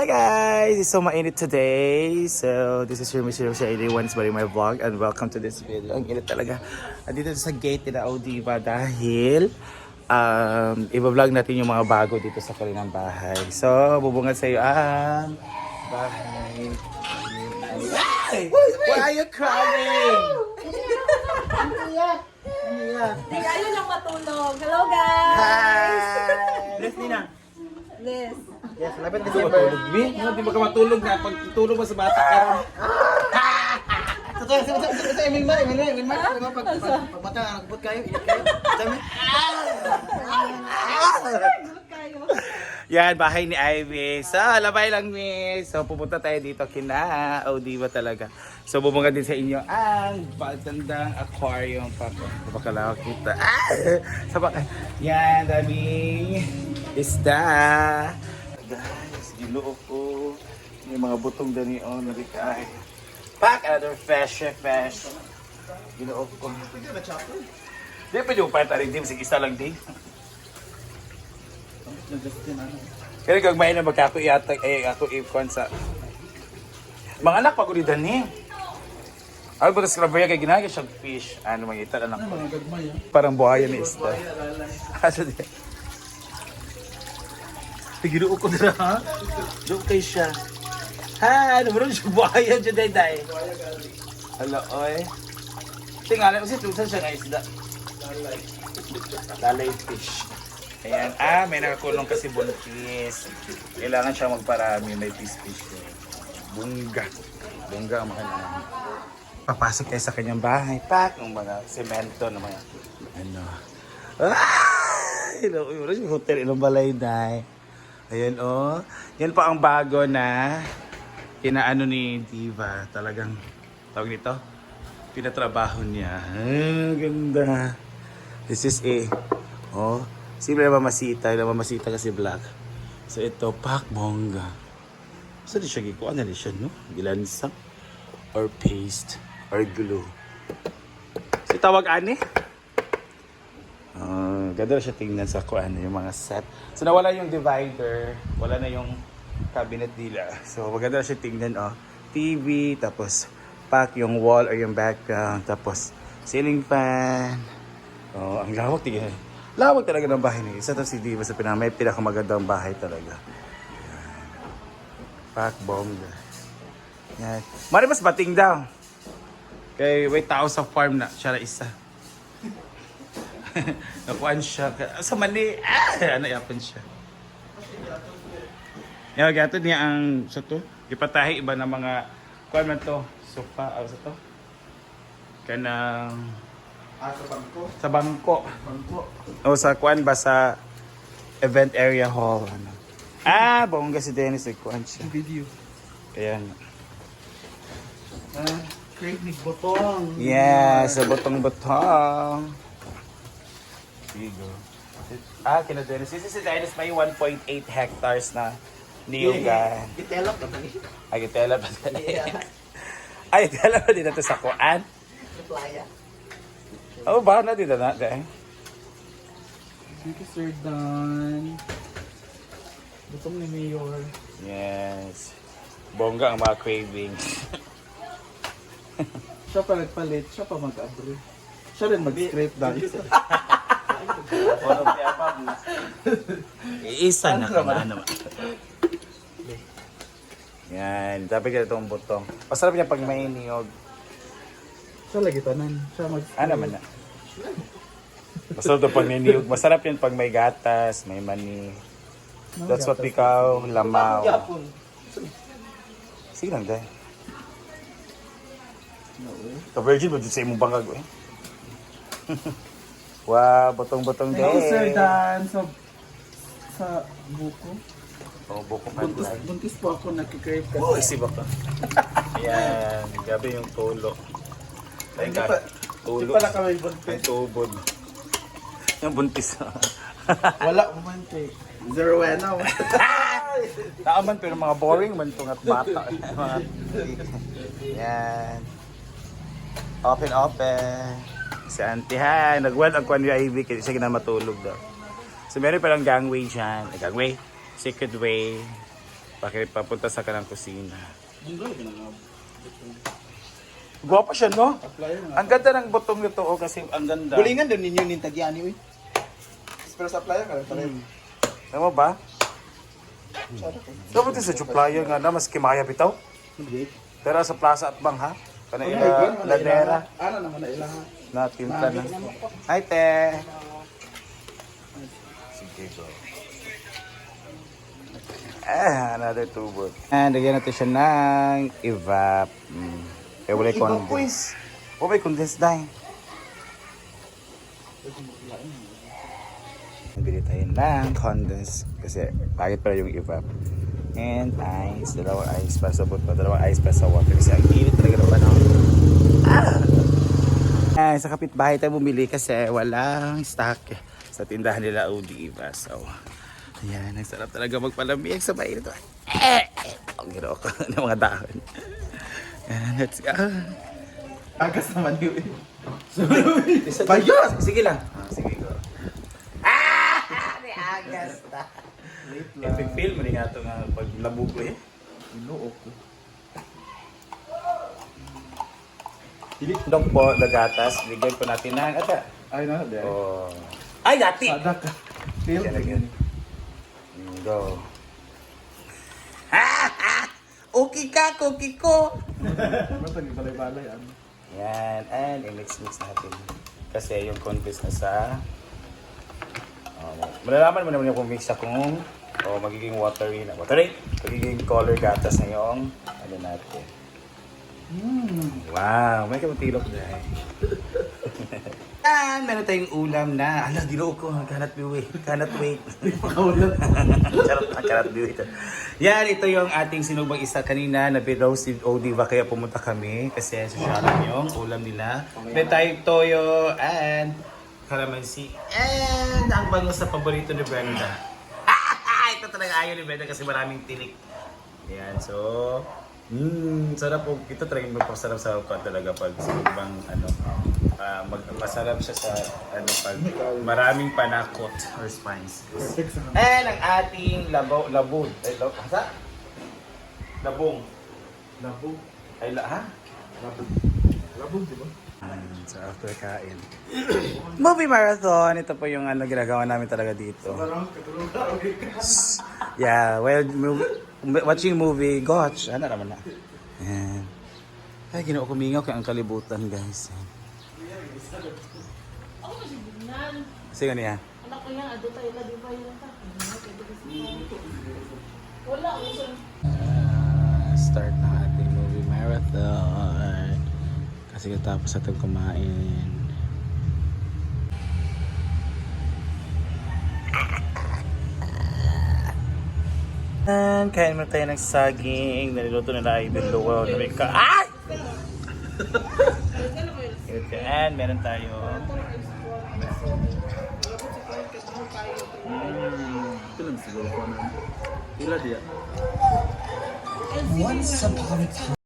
Hi guys! It's so mainit today. So, this is your Mr. Shady once by my vlog and welcome to this video. Ang init talaga. Andito sa gate na Audiva dahil um, i-vlog natin yung mga bago dito sa kanilang bahay. So, bubungad sa iyo ang bahay. Ay! Why are you crying? Hindi, ayaw lang matulog. Hello, guys! Hi! Bless Nina. Liz. Yes, lapit na December. Matulog, Mi? Hindi ba ka matulog na? Pag tutulog mo sa bata ka Sa sa sa sa Emil Mar, Emil Mar, Emil Mar, di ba pag pag mata ang nagbut kayo, init kayo. Dami. Kayo. Yan, bahay ni Ivy. So, labay lang, miss. So, pupunta tayo dito kina. Oh, di ba talaga? So, bubunga din sa inyo ang bagandang aquarium. Pa, Baka kita. Ah! Yan, daming isda. Guys, ginoo ko. May mga butong dani on na ay. Pack another fish, fish. Ginoo ko. Di pa yung patarin, di. Sige, isa lang, di. Kaya gagmay na magkako yata eh ako ipon sa mga anak pa ko di dani. Ay ba sa kaya kay ginagay siyang fish. Ano mga ita anak ko. Parang buhaya ni isda. Asa di. Tigiro ko dira ha. Do kay siya. Ha, ano mo siya buhaya dyan day day. Hala oy. Tingala kasi tusan siya nga isda. Lalay fish. Ayan. Ah, may nakakulong kasi buntis. Kailangan siya magparami. May fish-fish. Bungga. Bungga ang makalaan. Papasok tayo sa kanyang bahay. Pak! Yung mga semento na mga... Ano? Ah! Ilo, yung hotel ilang balay na Ayan oh. Yan pa ang bago na kinaano ni Diva. Talagang, tawag nito, pinatrabaho niya. Ah, ganda. This is a, oh, simple na mamasita. Na mamasita kasi black. So ito, pak bongga. So di siya gikuha na siya, no? Gilansang or paste or glue. So tawag ani? Uh, ganda siya tingnan sa kuan yung mga set. So nawala yung divider, wala na yung cabinet nila. So maganda siya tingnan oh. TV, tapos pack yung wall or yung background, tapos ceiling fan. Oh, ang lawak tingnan. Lawak talaga ng bahay niya. Isa to si Diva sa pinaka may pinakamagandang bahay talaga. Pack bongga. Yan. Mari mas bating daw. Kay wait tao sa farm na siya isa. Nakuan siya. Sa mali. Ah! Ano yapan siya. Yan, gato niya ang sa to. Ipatahi iba ng mga kuan man to. Sofa. Ano sa to? Kanang Ah, sa bangko. sa bangko. Bangko. O sa kuan ba sa event area hall. Ano. Ah, bongga si Dennis. Nagkuan siya. Video. Kaya nga. Ah, Craig Botong. Yeah, sa botong-botong. Sigo. Ah, kina Dennis. This is si Dennis may 1.8 hectares na niyugan. Itelap na tani. Ay, itela pa Yeah. Ay, itela pa dito to sa kuan. Sa playa. Oh, ba na dito na, dahil. Dito Sir Dan. Botong ni Mayor. Yes. Bongga ang mga cravings. Siya pa nagpalit, siya pa mag-abri. Siya rin mag-scrape dahil. All of the above na. Ka na naman. Yan, dapat ka itong butong. Masarap niya pag may niyog. Siya lagi tanan. Siya mag Ano man na? Masarap daw pag may niyog. Masarap yan pag may gatas, may mani. That's what we call lamaw. Sige lang, dahil. Ka-virgin mo dito sa imong bangag, eh. wow, butong-butong Thank you Sir. Dan sa sa buko. Oh, buko Buntis, pa buntis po ako nagkikrave kasi. Oh, isi ba ka? Ayan, gabi yung tulo. Ay, Hindi ka, pa- tulo. Hindi pala kami Ay, buntis. tubod. Yung buntis. Wala man kay Zero now. Naaman pero mga boring man itong at bata. mga Yan. Open, open. Si Auntie, hi. Nag-weld ang kwan Ivy kasi sige na matulog daw. So meron palang gangway dyan. Ay, Gangway. Secret way. Bakit papunta sa kanang kusina. Gwapa siya, no? Ang ganda ng butong nito, oh, kasi ang ganda. Gulingan doon ninyo ning tagiani uy. Pero sa playa ka pare. Tama ba? Dapat din sa Chuplaya nga na, mas kimaya bitaw. Pero sa plaza at bang ha? Kana ila ladera Ano naman na ilaha? Na timpla na. Hi, te. Sige, go. Ah, another tubo. And lagyan natin siya ng evap. Mm. Kaya wala condense. O may condense dahil. Bili tayo ng condense kasi pangit pala yung evap. And ice, dalawang ice para sa buto, dalawang ice para sa water kasi ang init talaga ng panahon. Ah! Sa kapitbahay tayo bumili kasi walang stock sa tindahan nila OD Eva. So, ayan, ang sarap talaga magpalamig sa mainit. Eh, eh, ang ginawa ko ng mga dahon. Ayan, let's go. Agas naman yun. Bayos! Sige lang. Ah, sige go. Ah! Ni agas ta. Epic film rin nga ito nga pag labog ko eh. Inuok ko. Dok po, dagatas, bigyan po natin ng ata. Ay na, dahil. Oh. Ay, dati! Sada ka. Feel again. Go. okay ka, cookie ko! Ano tagi balay-balay ano? Yan, and i-mix-mix natin. Kasi yung condense na sa... Oh, malalaman mo naman yung kung mix siya kung oh, magiging watery na. Watery! Magiging color gatas na yung ano natin. Wow, may kamutilok dahil. Yan, meron tayong ulam na. Ala, ginoo ko. Cannot be wait. Cannot wait. Charot na, cannot be wait. Yan, ito yung ating sinubang isa kanina na roasted odiva kaya pumunta kami kasi sasyalan yung ulam nila. Meron tayong toyo and calamansi. And ang bango sa paborito ni Brenda. ito talaga ayaw ni Brenda kasi maraming tinik. Yan, so... Mmm, sarap po. Ito talaga yung magpasarap sa upat talaga pag sinubang ano, ah, mag masarap siya sa ano pag maraming panakot or spices. And ang ating labo, labod. Ay, labo, hasa? Labong. Labog. Ay, la, ha? Labog. Labog, di ba? Mm, so after kain. Movie marathon. Ito po yung ano ginagawa namin talaga dito. Ka. Ka. Yeah, well, movie, watching movie, gosh, ano naman na. Yan. Ay, ginoo kumingaw kaya ang kalibutan, guys. Ako na si Bugnan. Sige niya. Anak ko yan, ado tayo ka, di ba yun kasi Wala, uso. Ah, start na ating movie marathon. Kasi katapos natin kumain. And kain mo tayo ng saging. Naliluto nila ay. Na may ka... Ay! And meron tayo. Mm. Ito lang siguro ko na. Ila diya. Once upon a time.